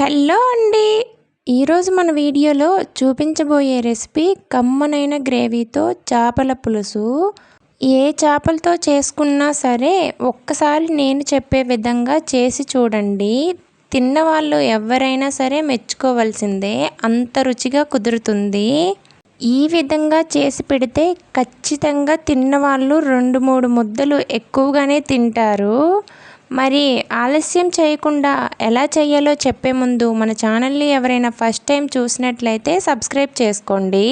Hello అండి. ఈరోజు మన వీడియోలో చూపించబోయే రెసిపీ కమ్మనైన గ్రేవీతో చేపల పులుసు. ఏ చేపలతో చేసుకున్నా సరే ఒక్కసారి నేను చెప్పే విధంగా చేసి చూడండి. తిన్నవాళ్ళు ఎవరైనా సరే మెచ్చుకోవాల్సిందే. అంత రుచిగా కుదురుతుంది. ఈ విధంగా చేసి పెడితే ఖచ్చితంగా తిన్నవాళ్ళు రెండు మూడు ముద్దలు ఎక్కువగానే తింటారు. మరి ఆలస్యం చేయకుండా ఎలా చేయాలో చెప్పే ముందు మన ఛానల్ని ఎవరైనా ఫస్ట్ టైం చూసినట్లయితే సబ్స్క్రైబ్ చేసుకోండి.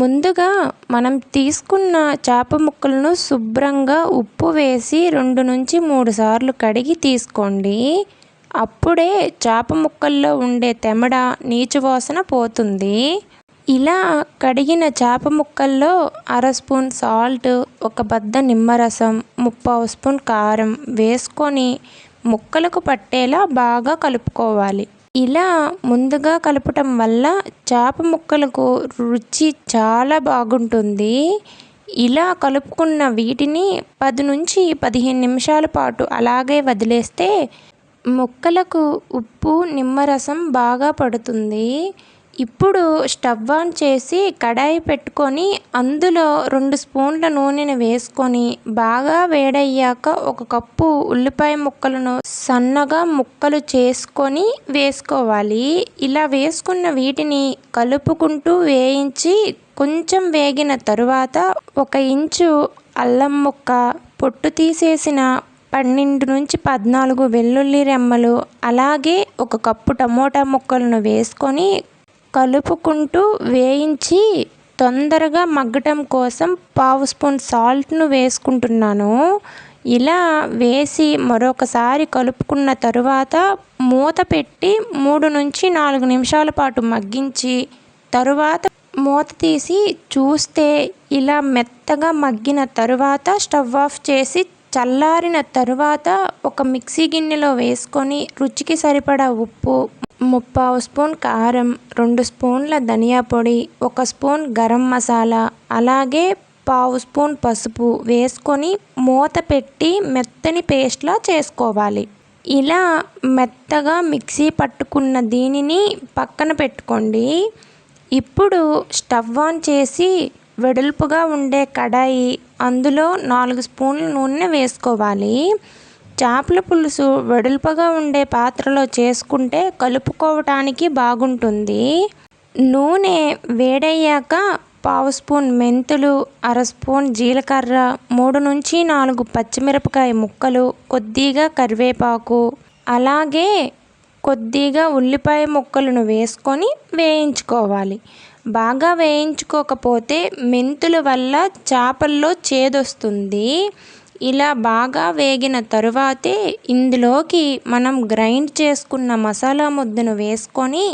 ముందుగా మనం తీసుకున్న చేప ముక్కలను శుభ్రంగా ఉప్పు వేసి రెండు నుంచి మూడు సార్లు కడిగి తీసుకోండి. అప్పుడే చేప ముక్కల్లో ఉండే తెమడ నీచు వాసన పోతుంది. ఇలా కడిగిన చేప ముక్కల్లో అర స్పూన్ సాల్ట్ ఒక బద్ద నిమ్మరసం ముప్పావు స్పూన్ కారం వేసుకొని ముక్కలకు పట్టేలా బాగా కలుపుకోవాలి. ఇలా ముందుగా కలపటం వల్ల చేప ముక్కలకు రుచి చాలా బాగుంటుంది. ఇలా కలుపుకున్న వీటిని పది నుంచి పదిహేను నిమిషాల పాటు అలాగే వదిలేస్తే ముక్కలకు ఉప్పు నిమ్మరసం బాగా పడుతుంది. ఇప్పుడు స్టవ్ ఆన్ చేసి కడాయి పెట్టుకొని అందులో రెండు స్పూన్ల నూనెను వేసుకొని బాగా వేడయ్యాక ఒక కప్పు ఉల్లిపాయ ముక్కలను సన్నగా ముక్కలు చేసుకొని వేసుకోవాలి. ఇలా వేసుకున్న వీటిని కలుపుకుంటూ వేయించి కొంచెం వేగిన తరువాత ఒక ఇంచు అల్లం ముక్క పొట్టు తీసేసిన పన్నెండు నుంచి పద్నాలుగు వెల్లుల్లి రెమ్మలు అలాగే ఒక కప్పు టమోటా ముక్కలను వేసుకొని కలుపుకుంటూ వేయించి తొందరగా మగ్గటం కోసం పావు స్పూన్ సాల్ట్ను వేసుకుంటున్నాను. ఇలా వేసి మరొకసారి కలుపుకున్న తరువాత మూత పెట్టి మూడు నుంచి నాలుగు నిమిషాల పాటు మగ్గించి తరువాత మూత తీసి చూస్తే ఇలా మెత్తగా మగ్గిన తరువాత స్టవ్ ఆఫ్ చేసి చల్లారిన తరువాత ఒక మిక్సీ గిన్నెలో వేసుకొని రుచికి సరిపడా ఉప్పు ముప్పావు స్పూన్ కారం రెండు స్పూన్ల ధనియా పొడి ఒక స్పూన్ గరం మసాలా అలాగే పావు స్పూన్ పసుపు వేసుకొని మూత పెట్టి మెత్తని పేస్ట్లా చేసుకోవాలి. ఇలా మెత్తగా మిక్సీ పట్టుకున్న దీనిని పక్కన పెట్టుకోండి. ఇప్పుడు స్టవ్ ఆన్ చేసి వెడల్పుగా ఉండే కడాయి అందులో నాలుగు స్పూన్ల నూనె వేసుకోవాలి. చేపల పులుసు వెడల్పుగా ఉండే పాత్రలో చేసుకుంటే కలుపుకోవటానికి బాగుంటుంది. నూనె వేడయ్యాక పావు స్పూన్ మెంతులు అర స్పూన్ జీలకర్ర మూడు నుంచి నాలుగు పచ్చిమిరపకాయ ముక్కలు కొద్దిగా కరివేపాకు అలాగే కొద్దిగా ఉల్లిపాయ ముక్కలను వేసుకొని వేయించుకోవాలి. బాగా వేయించుకోకపోతే మెంతుల వల్ల చేపల్లో చేదొస్తుంది. ఇలా బాగా వేగిన తరువాతే ఇందులోకి మనం గ్రైండ్ చేసుకున్న మసాలా ముద్దను వేసుకొని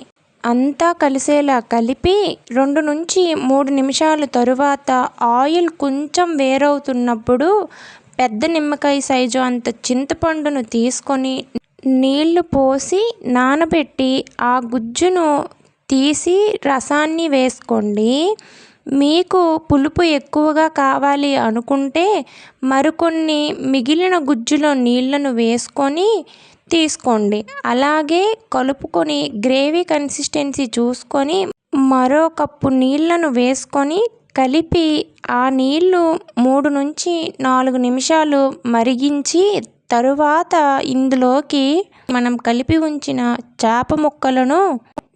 అంతా కలిసేలా కలిపి రెండు నుంచి మూడు నిమిషాల తరువాత ఆయిల్ కొంచెం వేరవుతున్నప్పుడు పెద్ద నిమ్మకాయ సైజు అంత చింతపండును తీసుకొని నీళ్ళు పోసి నానబెట్టి ఆ గుజ్జును తీసి రసాన్ని వేసుకోండి. మీకు పులుపు ఎక్కువగా కావాలి అనుకుంటే మరికొన్ని మిగిలిన గుజ్జులో నీళ్ళను వేసుకొని తీసుకోండి. అలాగే కలుపుకొని గ్రేవీ కన్సిస్టెన్సీ చూసుకొని మరో కప్పు నీళ్ళను వేసుకొని కలిపి ఆ నీళ్ళు మూడు నుంచి నాలుగు నిమిషాలు మరిగించి తరువాత ఇందులోకి మనం కలిపి ఉంచిన చేప ముక్కలను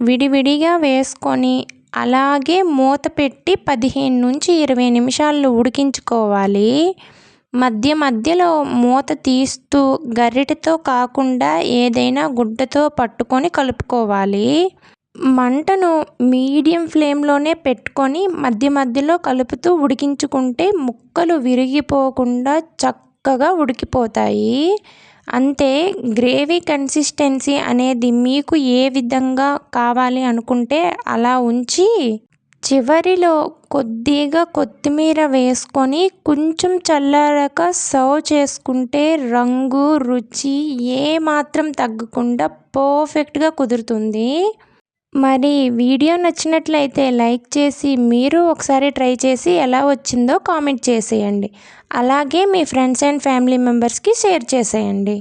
విడివిడిగా వేసుకొని అలాగే మూత పెట్టి పదిహేను నుంచి ఇరవై నిమిషాలు ఉడికించుకోవాలి. మధ్య మధ్యలో మూత తీస్తూ గరిటెతో కాకుండా ఏదైనా గుడ్డతో పట్టుకొని కలుపుకోవాలి. మంటను మీడియం ఫ్లేమ్లోనే పెట్టుకొని మధ్య మధ్యలో కలుపుతూ ఉడికించుకుంటే ముక్కలు విరిగిపోకుండా చక్కగా ఉడికిపోతాయి. అంతే గ్రేవీ కన్సిస్టెన్సీ అనేది మీకు ఏ విధంగా కావాలి అనుకుంటే అలా ఉంచి చివరిలో కొద్దిగా కొత్తిమీర వేసుకొని కొంచెం చల్లారాక సర్వ్ చేసుకుంటే రంగు రుచి ఏమాత్రం తగ్గకుండా పర్ఫెక్ట్గా కుదురుతుంది. మరి వీడియో నచ్చినట్లయితే లైక్ చేసి మీరు ఒకసారి ట్రై చేసి ఎలా వచ్చిందో కామెంట్ చేసేయండి. అలాగే మీ ఫ్రెండ్స్ అండ్ ఫ్యామిలీ మెంబర్స్కి షేర్ చేసేయండి.